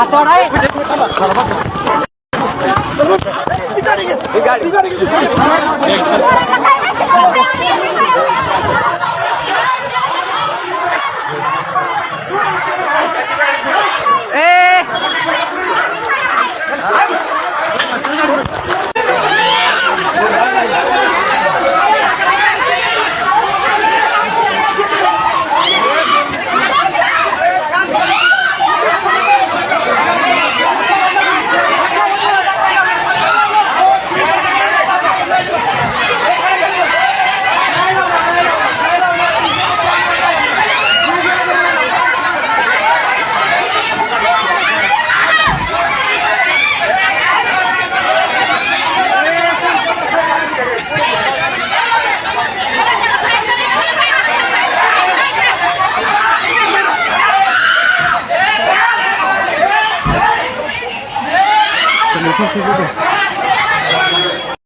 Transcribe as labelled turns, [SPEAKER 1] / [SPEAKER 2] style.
[SPEAKER 1] আচ্ছা 没去去去去。